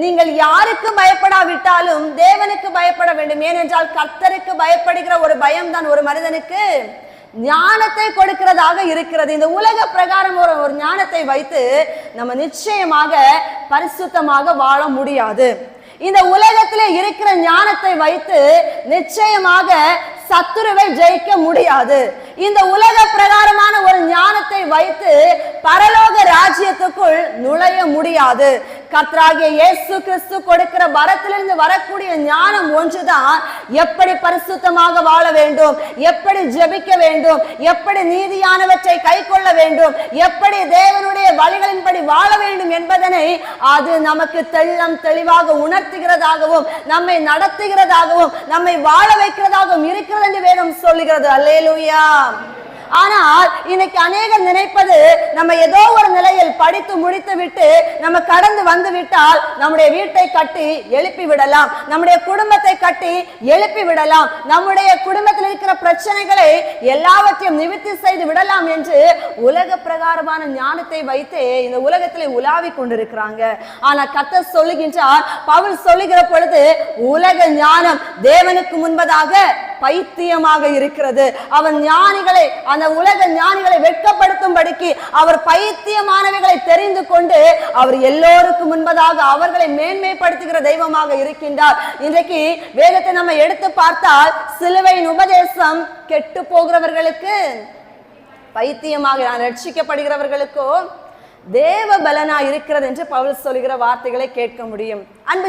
நீங்கள் யாருக்கு பயப்படாவிட்டாலும் தேவனுக்கு பயப்பட வேண்டும். ஏனென்றால் கர்த்தருக்கு பயப்படுகிற ஒரு பயம்தான் ஒரு மனிதனுக்கு ஞானத்தை கொடுக்கிறதாக இருக்கிறது. இந்த உலக பிரகாரம் ஒரு ஒரு ஞானத்தை வைத்து நம்ம நிச்சயமாக பரிசுத்தமாக வாழ முடியாது. இந்த உலகத்திலே இருக்கிற ஞானத்தை வைத்து நிச்சயமாக சத்துருவை ஜெயிக்க முடியாது. இந்த உலக பிரகாரமான ஒரு ஞானத்தை வைத்து பரலோக ராஜ்யத்துக்குள் நுழைய முடியாது. கர்த்தராகிய இயேசு கிறிஸ்து கொடுக்கிற வரத்திலிருந்து வரக்கூடிய ஞானம் ஒன்றுதான். எப்படி பரிசுத்தமாக வாழ வேண்டும்? எப்படி ஜெபிக்க வேண்டும்? எப்படி நீதியானவற்றை கை கொள்ள வேண்டும்? எப்படி தேவனுடைய வழிகளின்படி வாழ வேண்டும் என்பதனை அது நமக்கு தெள்ளம் தெளிவாக உணர்த்துகிறதாகவும் நம்மை நடத்துகிறதாகவும் நம்மை வாழ வைக்கிறதாகவும் இருக்கிறது என்று வேதம் சொல்லுகிறது. அல்லேலூயா. ஆனால் இன்னைக்கு அநேகர் நினைப்பது நம்ம ஏதோ ஒரு நிலையை படித்து முடித்து விட்டு நம்ம கடந்து வந்து விட்டால் நம்முடைய வீட்டை கட்டி எழுப்பி விடலாம். நம்முடைய குடும்பத்தை கட்டி எழுப்பி விடலாம். நம்முடைய குடும்பத்தில் இருக்கிற பிரச்சனைகளை எல்லாவற்றையும் நிவர்த்தி செய்து விடலாம் என்று உலக பிரகாரமான ஞானத்தை வைத்து இந்த உலகத்திலே உலாவி கொண்டிருக்கிறாங்க. ஆனா கத்த சொல்லுகின்றார் பவுல் சொல்லுகிற பொழுது உலக ஞானம் தேவனுக்கு முன்பதாக பைத்தியமாக இருக்கிறது. அவன் ஞானிகளை அந்த உலக ஞானிகளை வெட்கப்படுத்தும்படிக்கு அவர் பைத்தியமானவைகளை தெரிந்து கொண்டு அவர் எல்லோருக்கும் முன்பதாக அவர்களை மேன்மைப்படுத்துகிற தெய்வமாக இருக்கின்றார். இன்றைக்கு வேதத்தை நம்ம எடுத்து பார்த்தால் சிலுவையின் உபதேசம் கெட்டு போகிறவர்களுக்கு பைத்தியமாக ரட்சிக்கப்படுகிறவர்களுக்கோ தேவ பலனா இருக்கிறது என்று பவுல் சொல்கிற வார்த்தைகளை கேட்க முடியும். அன்பு